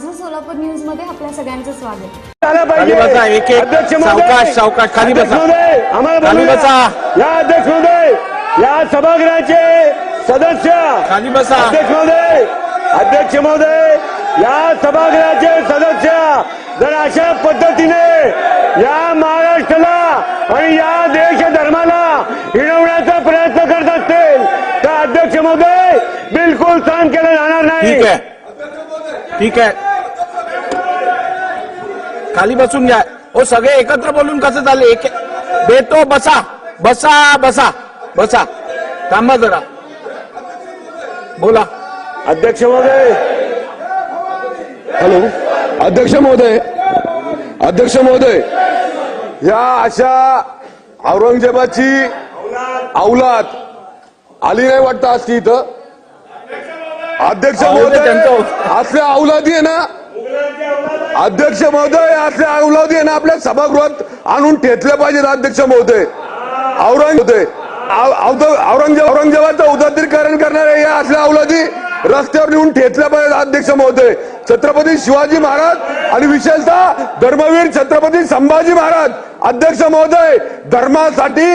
माझं सोलापूर न्यूजमध्ये आपल्या सगळ्यांचं स्वागत झालं खाली पाहिजे बसा, एक- एक. अध्यक्ष महोदय, सावकाश, सावकाश, खाली अध्यक्ष बसा. महोदय, आम्हाला खाली बोलू बसा. द्या. या अध्यक्ष महोदय या सभागृहाचे सदस्य खाली बसा. अध्यक्ष महोदय अध्यक्ष महोदय या सभागृहाचे सदस्य जर अशा पद्धतीने या महाराष्ट्राला आणि या देश धर्माला हिणवण्याचा प्रयत्न करत असतील तर अध्यक्ष महोदय बिलकुल सहन केलं जाणार नाही ठीक आहे ठीक आहे खाली बसून घ्या. हो सगळे एकत्र बोलून कसं चालले? एक देतो बसा. बसा बसा. बसा. थांबा जरा. बोला. अध्यक्ष महोदय. हॅलो. अध्यक्ष महोदय. अध्यक्ष महोदय. या अशा औरंगजेबाची अवलाद आली नाही वाटतं आज की इथं? अध्यक्ष महोदय असल्या अवलादी आहे ना? अध्यक्ष महोदय असल्या अवलादी यांना आपल्या सभागृहात आणून ठेचले पाहिजेत अध्यक्ष महोदय. औरंगजे औरंगजेब औरंगजेबाचं उदात्तीकरण करणारे या असल्या अवलादी रस्त्यावर नेऊन ठेचल्या पाहिजेत अध्यक्ष महोदय. छत्रपती शिवाजी महाराज आणि विशेषतः धर्मवीर छत्रपती संभाजी महाराज. अध्यक्ष महोदय धर्मासाठी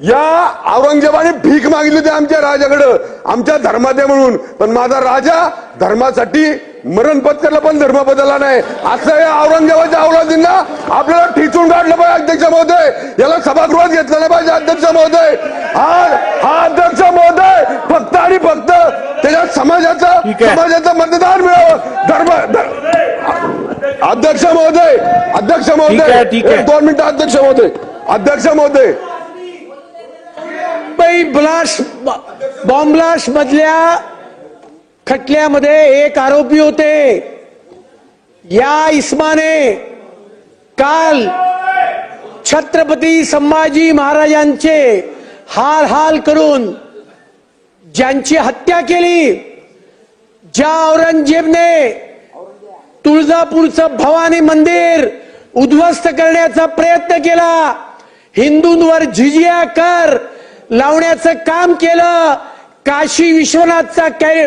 या औरंगजेबाने भीक मागितली होती आमच्या राजाकडं. आमच्या धर्मात म्हणून. पण माझा राजा धर्मासाठी मरण पत्करला पण धर्म बदलला नाही. असं या औरंगजेबाच्या अवलादींना आपल्याला ठिचून काढलं पाहिजे अध्यक्ष महोदय. याला सभागृहात घेतलं नाही पाहिजे अध्यक्ष महोदय. हा हा अध्यक्ष महोदय फक्त आणि फक्त त्याच्या समाजाचं. समाजाचं मतदान मिळावं. धर्म धर- अध्यक्ष महोदय अध्यक्ष महोदय. दोन मिनिटं अध्यक्ष महोदय. अध्यक्ष महोदय. मुंबई ब्लास्ट बॉम्ब ब्लास्ट मधल्या खटल्यामध्ये एक आरोपी होते. या इस्माने काल छत्रपती संभाजी महाराजांचे हाल हाल करून ज्यांची हत्या केली ज्या औरंगजेबने तुळजापूरचं भवानी मंदिर उद्ध्वस्त करण्याचा प्रयत्न केला हिंदूंवर झिजिया कर लावण्याचं काम केलं काशी विश्वनाथचा कै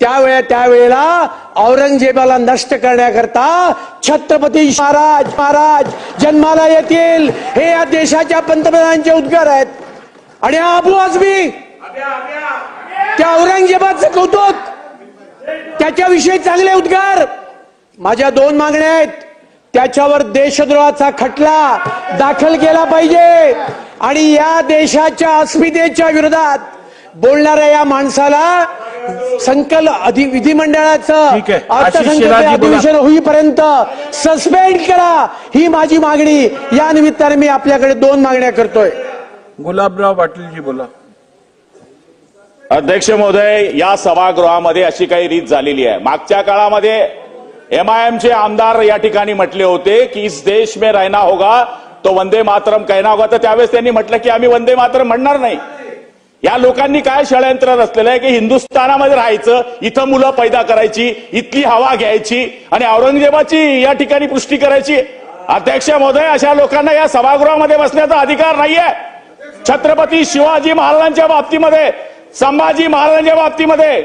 त्यावेळे त्यावेळेला औरंगजेबाला नष्ट करण्याकरता छत्रपती महाराज महाराज जन्माला येतील हे या देशाच्या पंतप्रधानांचे उद्गार आहेत. आणि हा अबू आजमी त्या औरंगजेबाचं कौतुक त्याच्याविषयी चांगले उद्गार. माझ्या दोन मागण्या आहेत. त्याच्यावर देशद्रोहाचा खटला दाखल केला पाहिजे. आणि या देशाच्या अस्मितेच्या विरोधात बोलणाऱ्या या माणसाला संकल अधि विधिमंडळाचं. अधिवेशन होईपर्यंत सस्पेंड करा ही माझी मागणी. या निमित्ताने मी आपल्याकडे दोन मागण्या करतोय. गुलाबराव पाटीलजी बोला. अध्यक्ष महोदय या सभागृहामध्ये अशी काही रीत झालेली आहे. मागच्या काळामध्ये एमआयएमचे आमदार या ठिकाणी म्हटले होते की इस देश में रहना होगा तो वंदे मातरम कहना होगा. तर त्यावेळेस त्यांनी म्हटलं की आम्ही वंदे मातरम म्हणणार नाही. या लोकांनी काय षडयंत्र रचलेलं आहे की हिंदुस्थानामध्ये राहायचं इथं मुलं पैदा करायची इथली हवा घ्यायची आणि औरंगजेबाची या ठिकाणी पुष्टी करायची. अध्यक्ष महोदय अशा लोकांना या सभागृहामध्ये बसण्याचा अधिकार नाहीये. छत्रपती शिवाजी महाराजांच्या बाबतीमध्ये संभाजी महाराजांच्या बाबतीमध्ये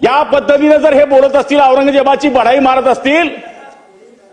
या पद्धतीने जर हे बोलत असतील औरंगजेबाची बढाई मारत असतील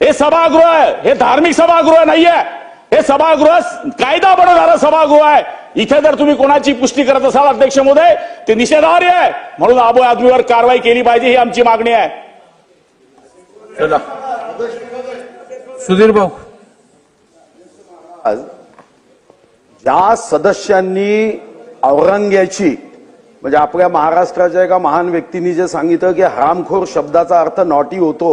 हे सभागृह आहे. हे धार्मिक सभागृह नाहीये. हे सभागृह कायदा बनवणारं सभागृह आहे. इथे जर तुम्ही कोणाची पुष्टी करत असाल अध्यक्ष महोदय ते निषेधार्ह आहे. म्हणून आबो आदमीवर कारवाई केली पाहिजे ही आमची मागणी आहे. चला. सुधीर भाऊ. आज ज्या सदस्यांनी औरंग्याची म्हणजे आपल्या महाराष्ट्राच्या एका महान व्यक्तीने जे सांगितलं की हरामखोर शब्दाचा अर्थ नॉटी होतो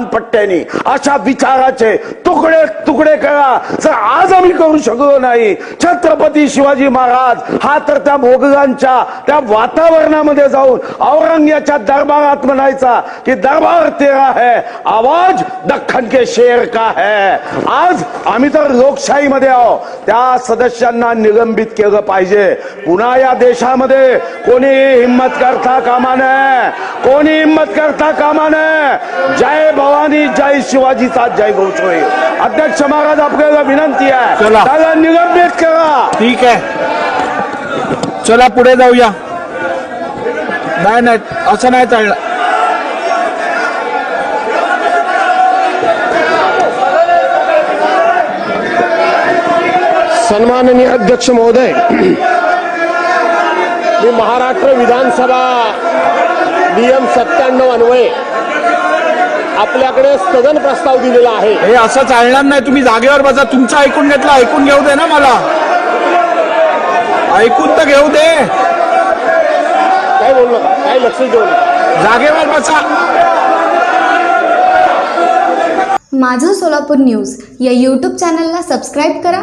दानपट्ट्याने अशा विचाराचे तुकडे तुकडे करा. जर आज आम्ही करू शकलो नाही छत्रपती शिवाजी महाराज हा तर त्या मोगलांच्या त्या वातावरणामध्ये जाऊन औरंग्याच्या दरबारात म्हणायचा की दरबार तेरा है आवाज दख्खन के शेर का है। आज आम्ही तर लोकशाहीमध्ये आहो त्या सदस्यांना निलंबित केलं पाहिजे. पुन्हा या देशामध्ये कोणी हिंमत करता कामा नये. कोणी हिंमत करता कामा नये. जय भवानी जय शिवाजीचा जय घोष होईल अध्यक्ष महाराज आपल्याला विनंती आहे. चला. त्याला निलंबित करा. ठीक आहे. चला पुढे जाऊया. नाही नाही असं नाही चाललं सन्माननीय अध्यक्ष महोदय मी महाराष्ट्र विधानसभा नियम सत्त्याण्णव अन्वये आपल्याकडे स्थगन प्रस्ताव दिलेला आहे. हे असं चालणार नाही. तुम्ही जागेवर बसा. तुमचं ऐकून घेतलं ऐकून घेऊ दे ना मला. ऐकून तर घेऊ दे. काय बोलू नका? काय लक्ष देऊ नका? जागेवर बसा. माझं सोलापूर न्यूज या यूट्यूब चॅनलला सबस्क्राईब करा.